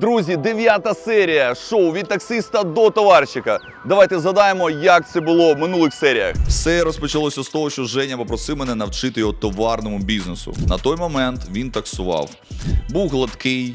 Друзі, дев'ята серія шоу від таксиста до товарщика. Давайте згадаємо, як це було в минулих серіях. Все розпочалося з того, що Женя попросив мене навчити його товарному бізнесу. На той момент він таксував. Був гладкий,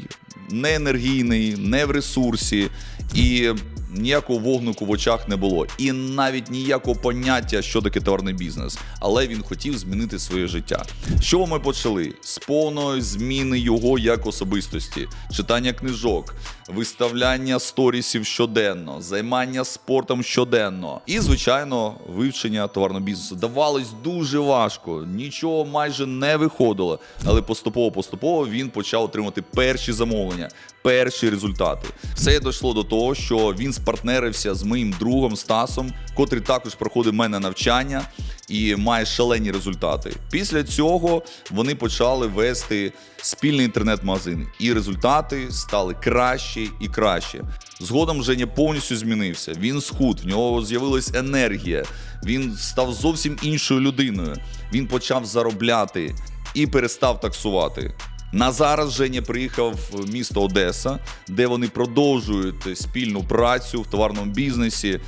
не енергійний, не в ресурсі і ніякого вогнику в очах не було. І навіть ніякого поняття, що таке товарний бізнес. Але він хотів змінити своє життя. Чого ми почали? З повної зміни його як особистості, читання книжок, виставляння сторісів щоденно, займання спортом щоденно і, звичайно, вивчення товарного бізнесу. Давалось дуже важко, нічого майже не виходило, але поступово-поступово він почав отримати перші замовлення, перші результати. Все дійшло до того, що він спартнерився з моїм другом Стасом, котрий також проходив мене навчання і має шалені результати. Після цього вони почали вести спільний інтернет-магазин, і результати стали краще і краще. Згодом Женя повністю змінився. Він схуд, в нього з'явилась енергія. Він став зовсім іншою людиною. Він почав заробляти і перестав таксувати. На зараз Женя приїхав в місто Одеса, де вони продовжують спільну працю в товарному бізнесі.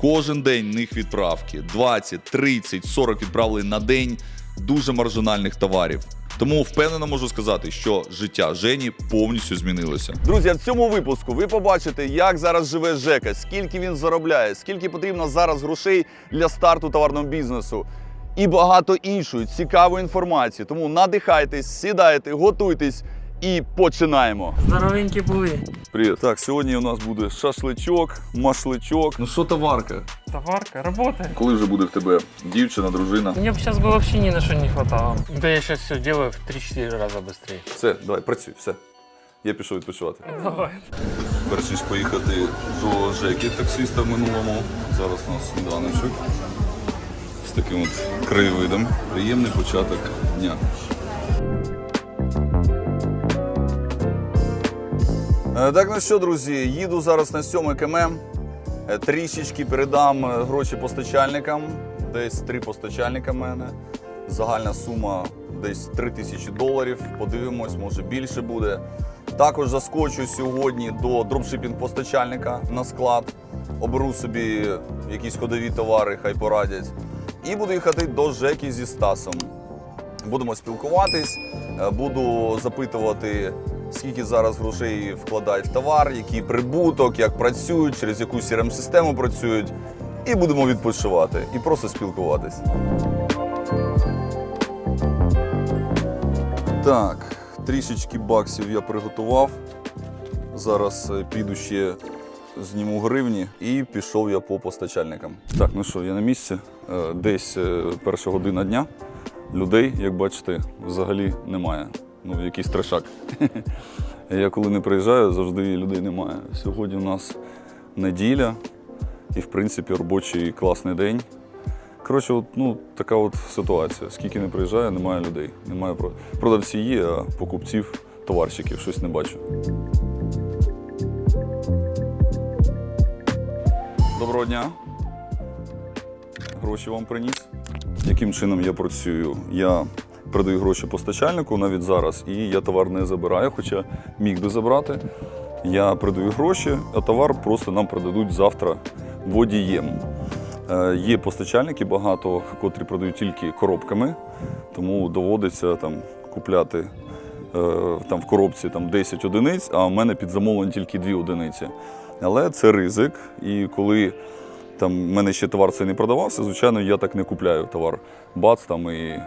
Кожен день в них відправки 20, 30, 40 відправлень на день дуже маржинальних товарів. Тому впевнено можу сказати, що життя Жені повністю змінилося. Друзі, в цьому випуску ви побачите, як зараз живе Жека, скільки він заробляє, скільки потрібно зараз грошей для старту товарного бізнесу і багато іншої цікавої інформації. Тому надихайтесь, сідайте, готуйтесь і починаємо. Здоровенькі були. Привіт. Так, сьогодні у нас буде шашличок, машличок. Ну що товарка? Товарка, работает. Коли вже буде в тебе дівчина, дружина? Мне бы сейчас бы вообще ни на что не хватало. Да я сейчас все делаю в 3-4 раза быстрее. Все, давай, працюй, все. Я пішов відпочивати. Давай. Перш ніж поїхати до Жеки, таксиста в минулому. Зараз у нас сніданочок з таким от краєвидом. Приємний початок дня. Е, Так, ну що, друзі, їду зараз на 7 км. Е, Трішечки передам е, гроші постачальникам. Десь три постачальника в мене. Загальна сума десь 3 тисячі доларів. Подивимось, може більше буде. Також заскочу сьогодні до дропшипінг-постачальника на склад. Оберу собі якісь ходові товари, хай порадять. І буду їхати до Жеки зі Стасом. Будемо спілкуватись, е, буду запитувати, скільки зараз грошей вкладають в товар, який прибуток, як працюють, через яку crm систему працюють. І будемо відпочивати і просто спілкуватись. Так, трішечки баксів я приготував. Зараз е, піду ще зніму гривні і пішов я по постачальникам. Так, ну що, я на місці. Е, Десь е, перша година дня. Людей, як бачите, взагалі немає. Ну, якийсь трешак. Я коли не приїжджаю, завжди людей немає. Сьогодні у нас неділя і, в принципі, робочий класний день. Коротше, от, ну, така от ситуація. Скільки не приїжджає, немає людей. Немає про- продавці є, а покупців, товарщиків щось не бачу. Доброго дня. Гроші вам приніс. Яким чином я працюю? Я передаю гроші постачальнику навіть зараз, і я товар не забираю, хоча міг би забрати. Я передаю гроші, а товар просто нам продадуть завтра водієм. Е, Є постачальники багато, котрі продають тільки коробками, тому доводиться там купляти там в коробці там 10 одиниць, а в мене під замовлення тільки 2 одиниці. Але це ризик. І коли там в мене ще товар цей не продавався, звичайно, я так не купляю товар. Бац там і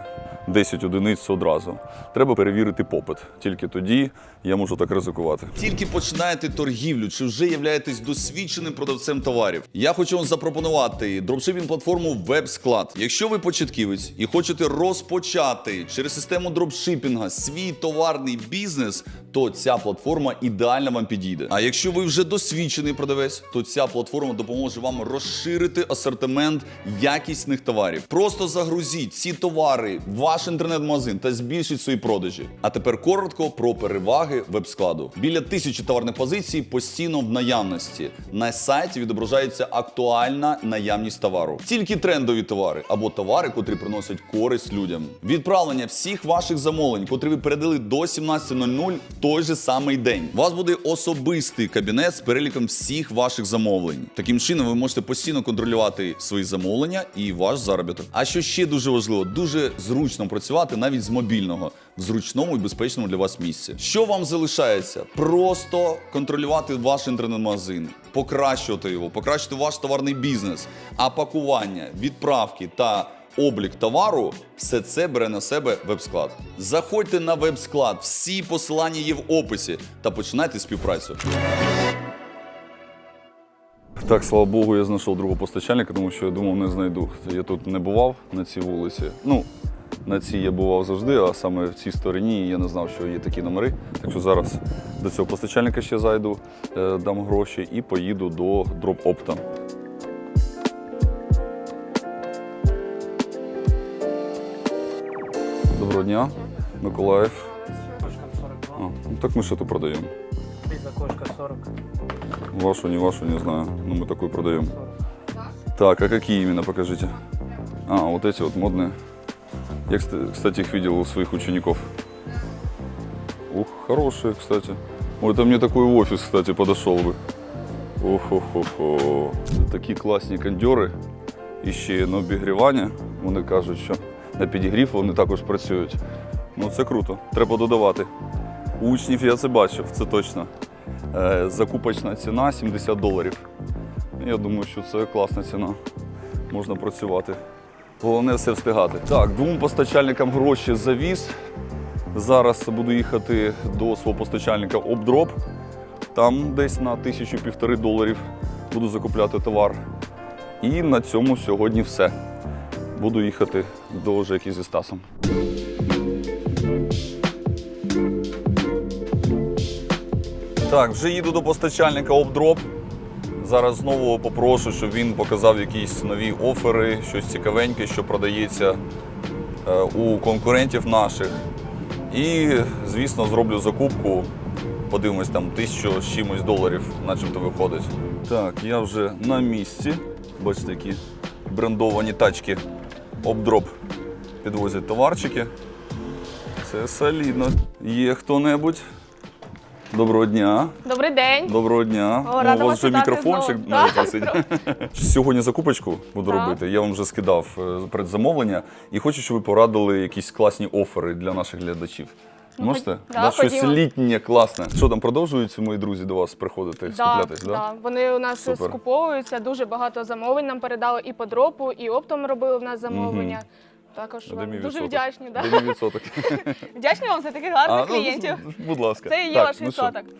10 одиниць одразу. Треба перевірити попит. Тільки тоді я можу так ризикувати. Тільки починаєте торгівлю чи вже являєтесь досвідченим продавцем товарів. Я хочу вам запропонувати дропшипінг платформу WebSклад. Якщо ви початківець і хочете розпочати через систему дропшипінга свій товарний бізнес, то ця платформа ідеально вам підійде. А якщо ви вже досвідчений продавець, то ця платформа допоможе вам розширити асортимент якісних товарів. Просто загрузіть ці товари в ваш інтернет-магазин та збільшіть свої продажі. А тепер коротко про переваги веб-складу. Біля тисячі товарних позицій постійно в наявності. На сайті відображається актуальна наявність товару. Тільки трендові товари або товари, котрі приносять користь людям. Відправлення всіх ваших замовлень, котрі ви передали до 17.00, в той же самий день. У вас буде особистий кабінет з переліком всіх ваших замовлень. Таким чином, ви можете постійно контролювати свої замовлення і ваш заробіток. А що ще дуже важливо, дуже зручно працювати навіть з мобільного в зручному і безпечному для вас місці. Що вам залишається? Просто контролювати ваш інтернет-магазин, покращувати його, покращити ваш товарний бізнес, а пакування, відправки та облік товару все це бере на себе веб-склад. Заходьте на веб-склад, всі посилання є в описі та починайте співпрацю. Так, слава Богу, я знайшов другого постачальника, тому що я думав, не знайду. Я тут не бував на цій вулиці. Ну, на цій я бував завжди, а саме в цій стороні я не знав, що є такі номери. Так що зараз до цього постачальника ще зайду, е, дам гроші і поїду до Дроп Опта. Доброго дня, Миколаїв. Кошка 42. А, ну так ми ще тут продаємо. Пицца кошка 40. Вашу, не вашу, не знаю. Ну, мы такой продаем. 40. Так, а какие именно, покажите? А, вот эти вот модные. Я, кста- кстати, их видел у своих учеников. Ух, хорошие, кстати. Ой, это мне такой офис, кстати, подошел бы. Охо-хо-хо. Такі класні кондьори. І ще на обігрівання. Вони кажуть, що на підігрів вони також працюють. Ну це круто, треба додавати. У учнів я це бачив, це точно. Е, Закупочна ціна 70 доларів. Я думаю, що це класна ціна. Можна працювати. Головне все встигати. Так, двом постачальникам гроші завіз. Зараз буду їхати до свого постачальника Обдроп. Там десь на тисячу півтори доларів буду закупляти товар. І на цьому сьогодні все. Буду їхати до Жеки зі Стасом. Так, вже їду до постачальника Обдроп. Зараз знову попрошу, щоб він показав якісь нові офери, щось цікавеньке, що продається е, у конкурентів наших. І, звісно, зроблю закупку. Подивимось, там тисячу з чимось доларів, начебто виходить. Так, я вже на місці. Бачите, які брендовані тачки Обдроп підвозять товарчики. Це солідно. Є хто-небудь? Доброго дня. Добрий день. Доброго дня. О, рада у вас вже мікрофончик навіть висить. Сьогодні закупочку буду Так. робити. Я вам вже скидав е, предзамовлення і хочу, щоб ви порадили якісь класні офери для наших глядачів. Можете? Ну, да, щось літнє, класне. Що там продовжують мої друзі до вас приходити, Да, скуплятись? да. Вони у нас Супер. скуповуються, дуже багато замовлень нам передали і по дропу, і оптом робили в нас замовлення. Також вам дуже вдячні. Да. Де мій відсоток? Вдячні вам за таких гарних ну, клієнтів. будь ласка. Це і є Так, ваш ну що? відсоток.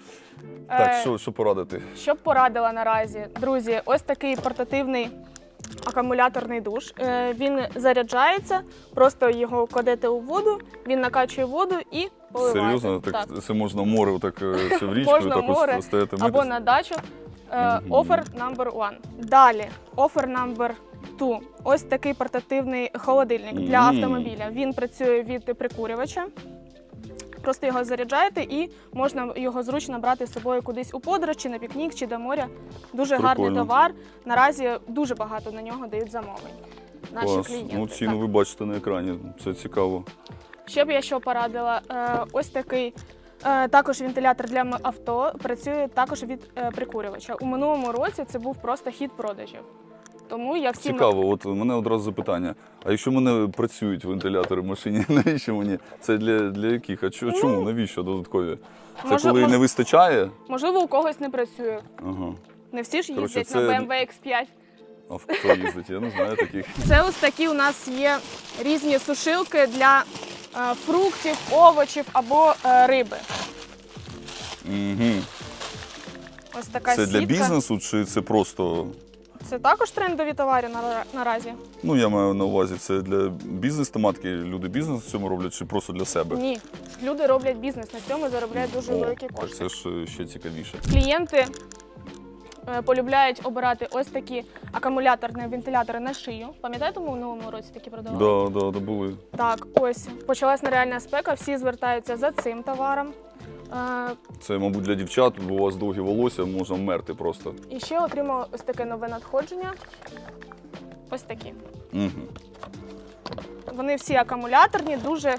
Так, Е, що, що порадити? Що б порадила наразі? Друзі, ось такий портативний акумуляторний душ. Е, Він заряджається, просто його кладете у воду, він накачує воду і поливаєте. Серйозно? Так, це можна море, так е, в річку, Можна так море ось стояти або митись? на дачу. Е. Offer number one. Далі, offer number two. Ось такий портативний холодильник для автомобіля. Він працює від прикурювача. Просто його заряджаєте і можна його зручно брати з собою кудись у подорож, чи на пікнік, чи до моря. Дуже гарний товар. Наразі дуже багато на нього дають замовлень. Наші Клас. клієнти. Ну, ціну Так. ви бачите на екрані. Це цікаво. Ще б я що порадила. Е, ось такий також вентилятор для авто працює також від е, прикурювача. У минулому році це був просто хід продажів. Тому я всім Цікаво, от у мене одразу запитання. А якщо в мене працюють вентилятори в машині, навіщо мені? Це для, для яких? А чо- чому? Навіщо додаткові? Це Ну, Може- коли може- не вистачає? можливо у когось не працює. Ага. Не всі ж їздять це- на BMW X5. А в хто їздить? Я не знаю таких. Це ось такі у нас є різні сушилки для е, фруктів, овочів або е, риби. Угу. Ось така Це для бізнесу чи це просто. Це також трендові товари наразі. Ну, я маю на увазі, це для бізнес-тематики, люди бізнес в цьому роблять, чи просто для себе? Ні, люди роблять бізнес на цьому, заробляють дуже О, великі кошти. це ж е, ще цікавіше. Клієнти е, полюбляють обирати ось такі акумуляторні вентилятори на шию. Пам'ятаєте, ми в минулому році такі продавали? Да, да, да, були. Так, ось почалась нереальна спека, всі звертаються за цим товаром. Е, Це, мабуть, для дівчат, бо у вас довгі волосся, можна вмерти просто. І ще отримала ось таке нове надходження. Ось такі. Угу. Вони всі акумуляторні, дуже,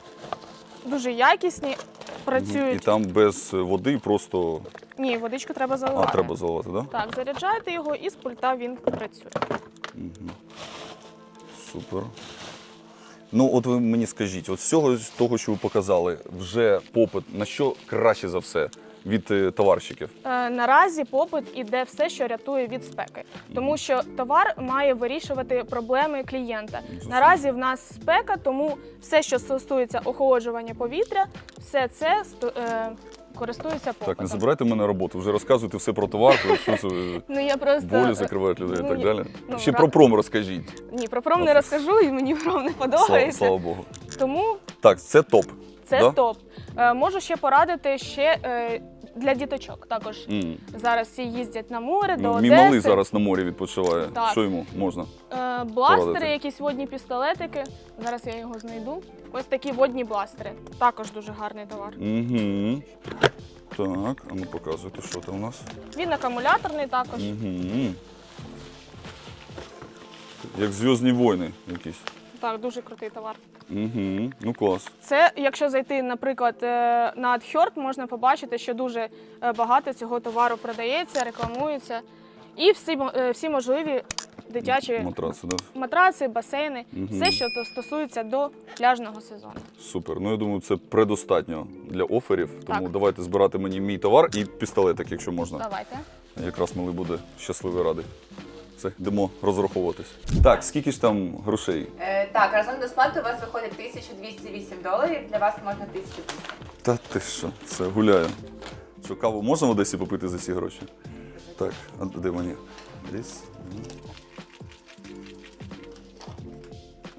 дуже якісні. працюють. І там без води просто Ні, водичку треба заливати. а, треба заливати, так? Да? Так, заряджаєте його і з пульта він працює. Супер. Ну, от ви мені скажіть, от з всього з того, що ви показали, вже попит на що краще за все від е, товарщиків? Е, Наразі попит іде все, що рятує від спеки, тому що товар має вирішувати проблеми клієнта. Наразі в нас спека, тому все, що стосується охолоджування повітря, все це е, користується Так, не забирайте в мене роботу, вже розказуйте все про товар, про що це е, Ну я просто болі закривають людей і ну, так ні, далі. ну, Ще про пром розкажіть. Ні, про пром не розкажу, і мені пром не Слава, подобається. слава Богу. Тому Так, це топ. це Да? топ. Е, можу ще порадити ще е, для діточок. Також М. зараз всі їздять на море до Ну, Одеси. мій малий зараз на морі відпочиває. Так. Що йому можна? Е, бластери, Порадити. якісь водні пістолетики. Зараз я його знайду. Ось такі водні бластери. Також дуже гарний товар. Угу. Так, а ну показуйте, що там у нас. Він акумуляторний також. Угу. Як Зв'язні війни якісь. Так, дуже крутий товар. Угу. Ну клас. Це, якщо зайти, наприклад, е, на AdHurt, можна побачити, що дуже е, багато цього товару продається, рекламується. І всі, е, всі можливі дитячі Матраци, да? матраци, басейни, Мгм. все, що стосується до пляжного сезону. Супер. Ну я думаю, це предостатньо для оферів. Тому Так. давайте збирати мені мій товар і пістолетик, якщо можна. Давайте. Якраз малий буде щасливий радий. Все, йдемо розраховуватись. Так, скільки ж там грошей? Е, так, разом до сплати у вас виходить 1208 доларів, для вас можна 1200. Та ти що, все, гуляю. Що, каву можна в Одесі попити за ці гроші? Так, а де мені? Десь.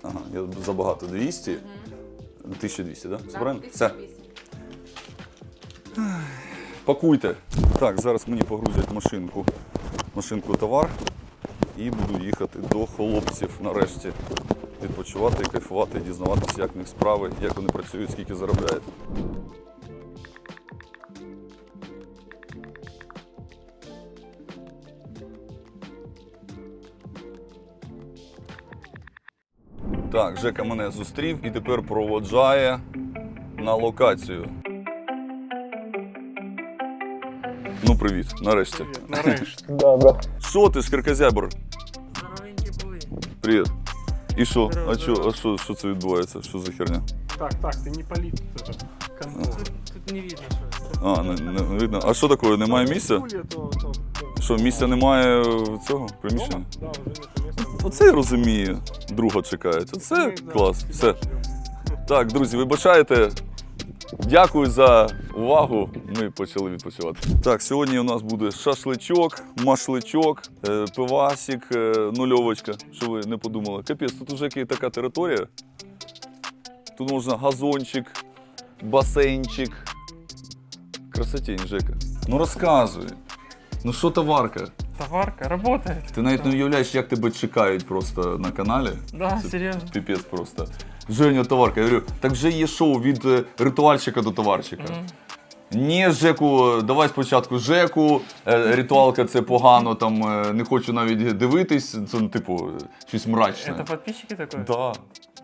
Ага, я забагато 200. 1200, так? Да? Все правильно? Все. 1208. Пакуйте. Так, зараз мені погрузять машинку, машинку товар і буду їхати до хлопців нарешті. Відпочивати, кайфувати, дізнаватися, як в них справи, як вони працюють, скільки заробляють. Так, Жека мене зустрів і тепер проводжає на локацію. Ну, привіт, нарешті. Нарешті. Що ти ж, були. Привіт. І що? Здорово, А що, здорово. а що, що це відбувається? Що за херня? Так, так, ты не полит это, контор. Тут, тут не видно, що. А, не, не, не видно. А що таке? Немає місця? Стулья, то, то, то. Що, місця немає в цього приміщення? Дома? Да, уже нет места. Оце я розумію. Друга чекають. Оце Мы, да, клас. тебя Все. ждем. Так, друзі, вибачайте. Дякую за увагу. Ми почали відпочивати. Так, сьогодні у нас буде шашличок, машличок, е, пивасик, е, нульовочка. Що ви не подумали? Капець, тут уже яка така територія. Тут можна газончик, басейнчик. Красотень, Жека. Ну розказуй. Ну що товарка? Товарка работает. Ти навіть не уявляєш, як тебе чекають просто на каналі. Да, Це серйозно. Піпець просто. Женя, товарка. Я говорю, так вже є шоу від е, ритуальщика до товарщика. Мгм. Ні, Жеку, давай спочатку Жеку. е, Ритуалка це погано, там е, не хочу навіть дивитись. Це, ну, типу, щось мрачне. Это подписчики такое? Да.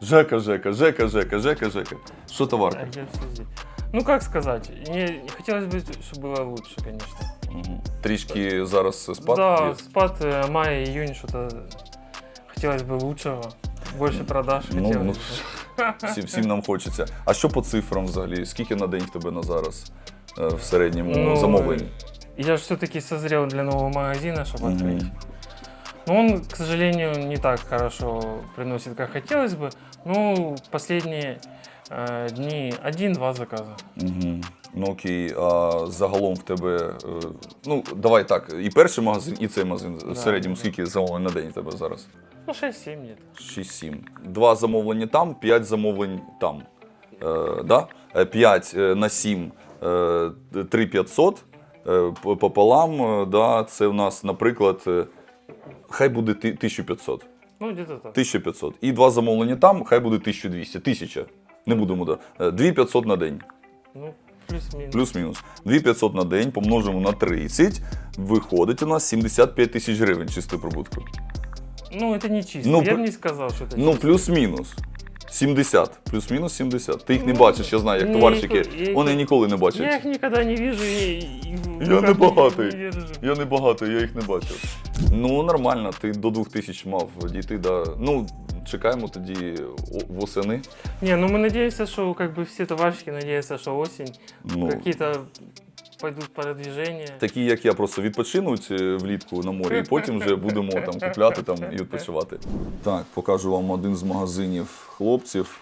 Жека, Жека, Жека, Жека, Жека, Жека. Що А товарка? я все здесь. Ну как сказать, не, хотелось бы, чтобы было лучше, конечно. Мгм. Трішки зараз спад. да, є. спад э, май, июнь, что-то хотелось бы лучшего. Больше продаж Ну, хотелось ну, бы. Всім, всім нам хочеться. А що по цифрам взагалі? Скільки на день в тебе на зараз е, в середньому Ну, замовлень? Я же все-таки созрел для нового магазина, чтобы Мгм. открыть. Но он, к сожалению, не так хорошо приносит, как хотелось бы. Ну, последние э, дни один-два заказа. Угу. Ну окей, а загалом в тебе. е, Ну, давай так, і перший магазин, і цей магазин. В середньому скільки замовлень на день в тебе зараз? Ну, 6-7 где-то. 6-7. Два замовлення там, 5 замовлень там. Е, да? 5 на 7 е, 3500 е, пополам. е, Да, це у нас, наприклад, е, хай буде 1500. Ну, где-то так. 1500. І два замовлення там, хай буде 1200. 1000. Не будемо, да. Е, 2500 на день. Ну, плюс-минус. Плюс-мінус. 2500 на день помножимо на 30, виходить у нас 75 тисяч гривень чистої прибутку. Ну, это не чисто. Ну, Я пр- бы не сказал, что это Ну, чисто. плюс-мінус. 70, плюс-мінус 70. Ти їх не бачиш, я знаю, як Ні, товарщики. я- Вони ніколи не Я бачать. их никогда не вижу и, и в Я руках не багатий. не держу. Я не багатий, я їх не бачив. Ну, нормально, ти до 2000 мав дійти. Да. Ну, чекаємо тоді восени. Не, ну мы надеемся, что как бы все товарищи надеются, что осень Ну, какие-то пойдут продвижения. такі, як я, просто відпочинуть е, влітку на морі, і потім вже будемо там купляти там і відпочивати. Так, покажу вам один з магазинів хлопців.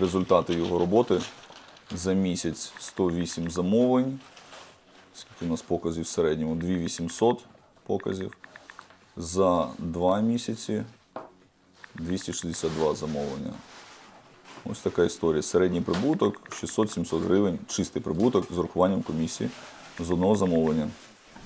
Результати його роботи. За місяць 108 замовлень. Скільки у нас показів в середньому? 2800 показів. За два місяці 262 замовлення. Ось така історія. Середній прибуток 600-700 гривень, чистий прибуток з урахуванням комісії з одного замовлення.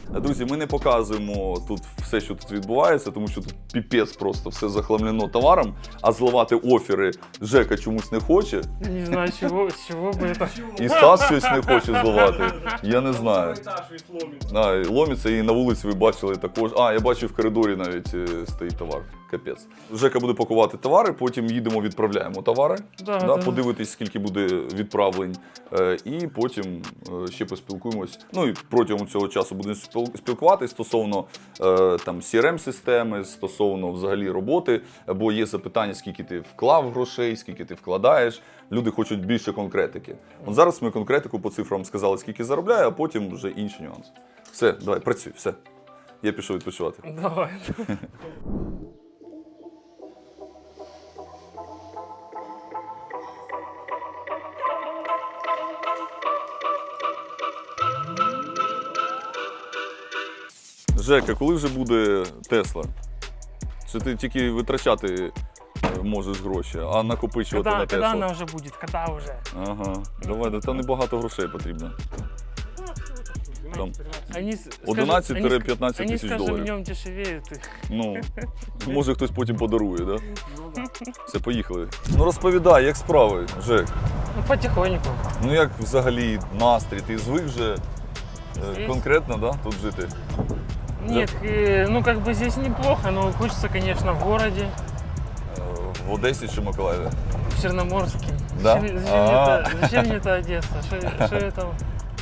Друзі, ми не показуємо тут все, що тут відбувається, тому що тут піпець просто все захламлено товаром, а зливати офіри Жека чомусь не хоче, Не знаю, чего, с чего бы это. і Стас щось не хоче зливати. Я не знаю. Этаж весь ломит. А, і ломиться, і на вулиці ви бачили також. А, я бачив в коридорі навіть е, стоїть товар. Капець. Жека буде пакувати товари, потім їдемо, відправляємо товари. Да, да, да. подивитись, скільки буде відправлень, е, і потім е, ще поспілкуємось. Ну і протягом цього часу будемо спіл- спілкуватись стосовно е, там CRM-системи, стосовно взагалі роботи, бо є запитання, скільки ти вклав грошей, скільки ти вкладаєш. Люди хочуть більше конкретики. От зараз ми конкретику по цифрам сказали, скільки заробляє, а потім вже інші нюанси. Все, давай, працюй, все. Я пішов відпочивати. Давай. Жека, коли вже буде Тесла? Чи ти тільки витрачати е, можеш гроші, а накопичувати на когда Теслу? она уже будет? Когда уже? Ага, давай, да там небагато грошей потрібно. Там Они, с- 11-15 скажут- они, с- тысяч Они с каждым долларов. днем Ну, може хтось потім подарує, да? Ну да. Все, поїхали. Ну розповідай, як справи, Жек? Ну, потихоньку. Ну як взагалі настрій? Ти звик вже е, Здесь? конкретно да, тут жити? Нет, э, ну как бы здесь неплохо, но хочется, конечно, в городе, Е, В Одесі чи Миколаєві? в Черноморске. Да? Зачем, зачем, А. мне это, зачем мне это Одесса? Что, что это?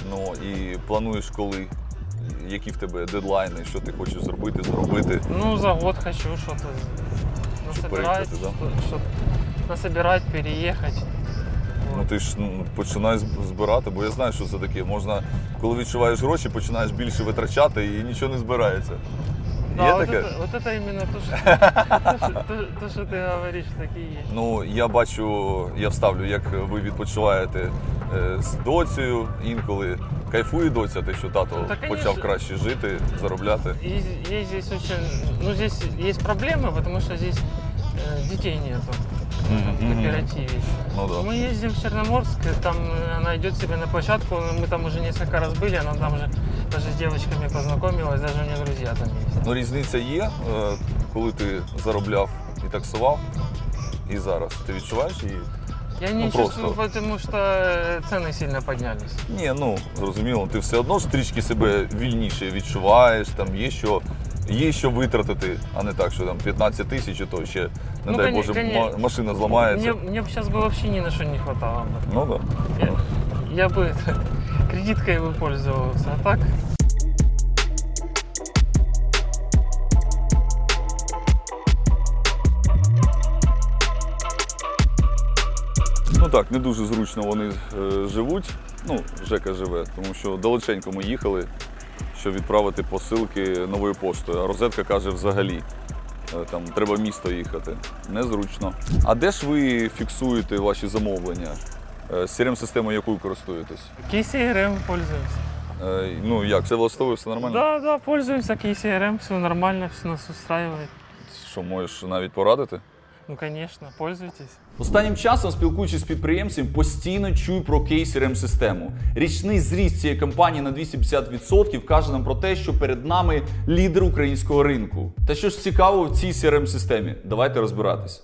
Ну і плануєш коли? Які в тебе дедлайни, що ти хочеш зробити, зробити? Ну, за год хочу что-то насобирать, переехать, да? что, что насобирать, переехать. Ну ти ж ну, починай зб- збирати, бо я знаю, що це таке. Можна, коли відчуваєш гроші, починаєш більше витрачати і нічого не збирається. Да, Є вот таке? это, вот это именно то, что, то, что- то, то, что ты говоришь, такие есть. Ну, я бачу, я вставлю, як ви відпочиваєте е, з доцею інколи. Кайфує доця, те, що тато Та, почав конечно. краще жити, заробляти. И есть здесь очень, ну здесь есть проблемы, потому что здесь э, детей нету в Мгм. кооперативе. Ну да. Мы ездим в Черноморск, и там э, она идет себе на площадку, мы там уже несколько раз были, она там уже даже с девочками познакомилась, даже у нее друзья там есть. Ну, різниця є, е, коли ти заробляв і таксував, і зараз. Ти відчуваєш її? Я не Ну, просто. чувствую, потому что э, цены сильно поднялись. Ні, ну зрозуміло, ти все одно ж трішки себе вільніше відчуваєш, там є що, є що витратити, а не так, що там 15 тисяч, і то ще, не Ну, дай коне- Боже, коне- ма- машина зламається. Мне, мне бы сейчас бы вообще ни на что не хватало бы. Ну так. Да. Я, я бы кредиткой бы пользовался, а так Ну так, не дуже зручно вони е, живуть. Ну, Жека живе, тому що далеченько ми їхали, щоб відправити посилки новою поштою. А розетка каже взагалі. е, Там треба в місто їхати. Незручно. А де ж ви фіксуєте ваші замовлення? Е, CRM-системою якою користуєтесь? KCRM пользуемся. Е, Ну як, все влаштовує, все нормально? Да, да, пользуемся KCRM, все нормально, все нас устраивает. Що можеш навіть порадити? Ну, конечно, пользуйтесь. Останнім часом, спілкуючись з підприємцями, постійно чую про кейс crm систему Річний зріст цієї компанії на 250% каже нам про те, що перед нами лідер українського ринку. Та що ж цікаво в цій crm системі Давайте розбиратись.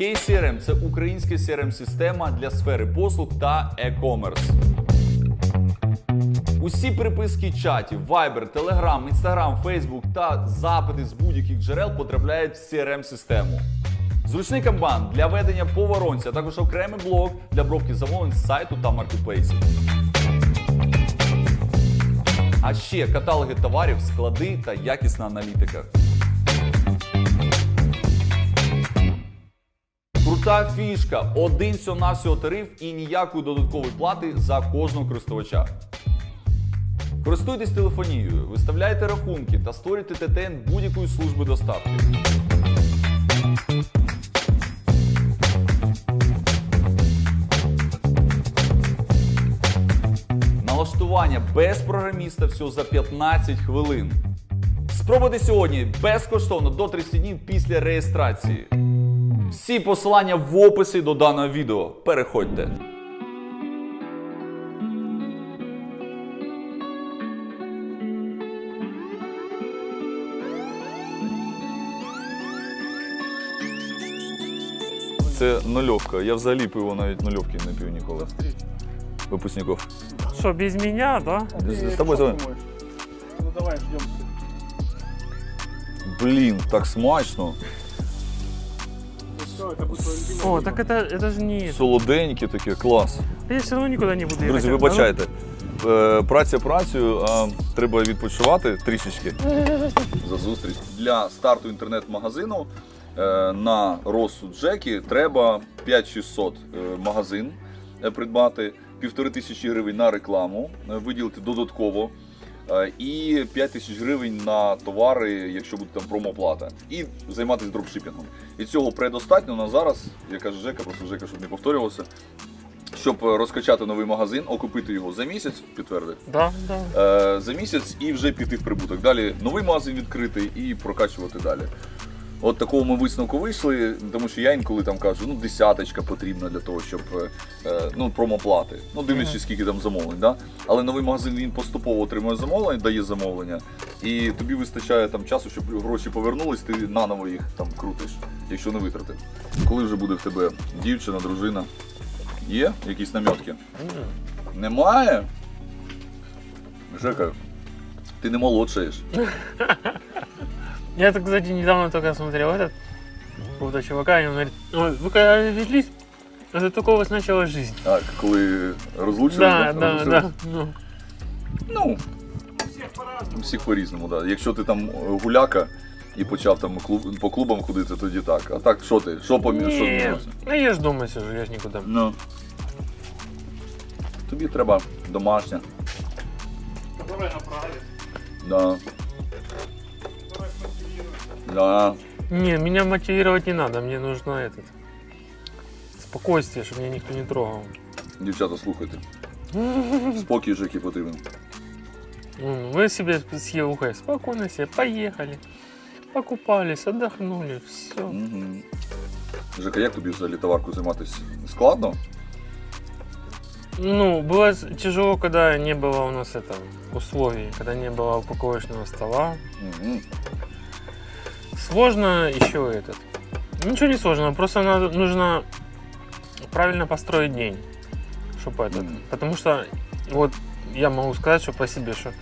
KCRM – це українська crm система для сфери послуг та e-commerce. Усі переписки чатів, Viber, Telegram, Instagram, Facebook та запити з будь-яких джерел потрапляють в CRM-систему. Зручний камбан для ведення по воронці, а також окремий блок для бровки замовлень з сайту та маркетплейсів. А ще каталоги товарів, склади та якісна аналітика. Крута фішка. Один всього тариф і ніякої додаткової плати за кожного користувача. Користуйтесь телефонією, виставляйте рахунки та створюйте ТТН будь-якої служби доставки. Налаштування без програміста всього за 15 хвилин. Спробуйте сьогодні безкоштовно до 30 днів після реєстрації. Всі посилання в описі до даного відео. Переходьте. Це нульовка. Я взагалі пиво навіть нульовки не пив ніколи. Випускников. Что, без меня, да? З, з тобою з тобою. Ну давай, ждем. Блін, так смачно. Все, это будет твой любимый О, так это, это же не... это. Солоденьке таке, клас. Я все равно никуда не буду ехать. Друзі, А ну, вибачайте. Е, Праця працею, а треба відпочивати трішечки. За зустріч. Для старту інтернет-магазину е, на розсуд Джекі треба 5600 е, магазин е, придбати, півтори тисячі гривень на рекламу е, виділити додатково. е, І 5 тисяч гривень на товари, якщо буде там промоплата, і займатися дропшипінгом. І цього предостатньо на зараз, як каже Жека, просто Жека, щоб не повторювався, щоб е, розкачати новий магазин, окупити його за місяць, підтвердив, Да, да. е, за місяць і вже піти в прибуток. Далі новий магазин відкрити і прокачувати далі. От такого ми висновку вийшли, тому що я інколи там кажу, ну десяточка потрібна для того, щоб е, е, ну, промоплати. Ну, дивлячись, скільки там замовлень. Да? Але новий магазин він поступово отримує замовлення, дає замовлення, і тобі вистачає там часу, щоб гроші повернулись, ти наново їх там крутиш, якщо не витратив. Коли вже буде в тебе дівчина, дружина? Є якісь намітки? Немає? Жека, ти не молодшаєш. Я, так, кстати, недавно только смотрел этот, какого-то чувака, и он говорит, «Ой, вы когда развелись, это только у вас началась жизнь. Так, коли розлучились, Да, да, Розлучились? да. Ну, Ну, Всех по-разному. всіх по-різному, да. Якщо ти там е, гуляка і почав там клуб, по клубам ходити, тоді так. А так, що ти? Що помі... що не, змінилося? ну я ж дома сижу, я ж никуда. Ну. Тобі треба домашня. Давай направить. Да. Давай мотивируй. Да. Не, меня мотивировать не надо, мне нужно этот спокойствие, чтобы меня никто не трогал. Дівчата, слухайте. Спокій Жекі потрібен. Ну, Вы себе с Евухой спокойно себе поехали, покупались, отдохнули, все. Угу. Жека, як тобі взагалі товарку займатися? Складно? Ну, было с- тяжело, когда не было у нас это условий, когда не было упаковочного стола. Угу. Сложно еще этот. Ничего не сложно, просто надо, нужно правильно построить день, чтобы этот. Мгм. Потому что вот я могу сказать, что по себе, что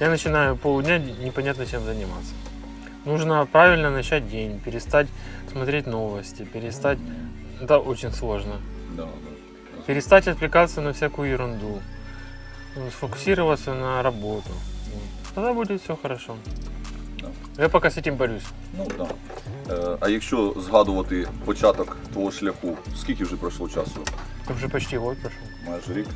я начинаю полдня непонятно чем заниматься. Нужно правильно начать день, перестать смотреть новости, перестать. Это очень сложно. Да. Перестать отвлекаться на всякую ерунду. Сфокусироваться на работу. Тогда будет все хорошо. Да. Я пока с этим борюсь. Ну так. Да. Е, а якщо згадувати початок твого шляху, скільки вже пройшло часу? Уже почти год прошел. Майже рік.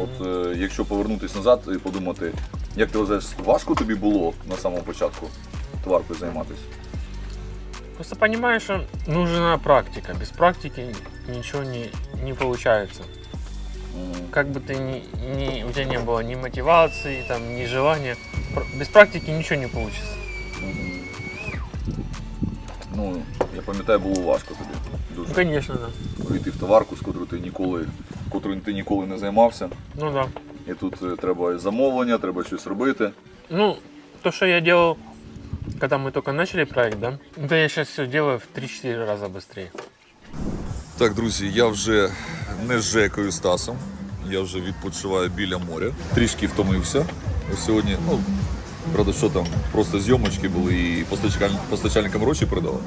От е, якщо повернутися назад і подумати, як ти вважаєш, важко тобі було на самому початку тваркою займатися? Просто понимаешь, что нужна практика. Без практики ничего не, не получается. Мгм. Как бы ты ни, ни- у тебя не было ни мотивации, там, ни желания, пр- без практики ничего не получится. Мгм. Ну, я пам'ятаю, було важко тобі. Ну, Дуже конечно, да. вийти в товарку, з котрою ти ніколи, котрою ти ніколи не займався. Ну да. І тут е, треба замовлення, треба щось робити. Ну, то, что я делал, когда мы только начали проект, да, это я сейчас все делаю в 3-4 раза быстрее. Так, друзі, я вже не з Жекою Стасом. Я вже відпочиваю біля моря. Трішки втомився. Ось сьогодні, ну, правда, що там, просто зйомочки були і постачаль... постачальникам гроші передали.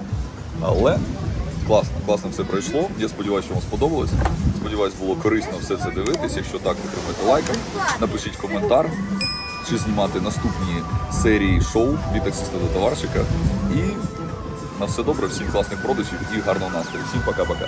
Але класно, класно все пройшло. Я сподіваюся, що вам сподобалось. Сподіваюсь, було корисно все це дивитись. Якщо так, підтримайте лайком. Напишіть коментар, чи знімати наступні серії шоу від таксиста до товарщика. І на все добре, всім класних продажів і гарного настрою. Всім пока-пока.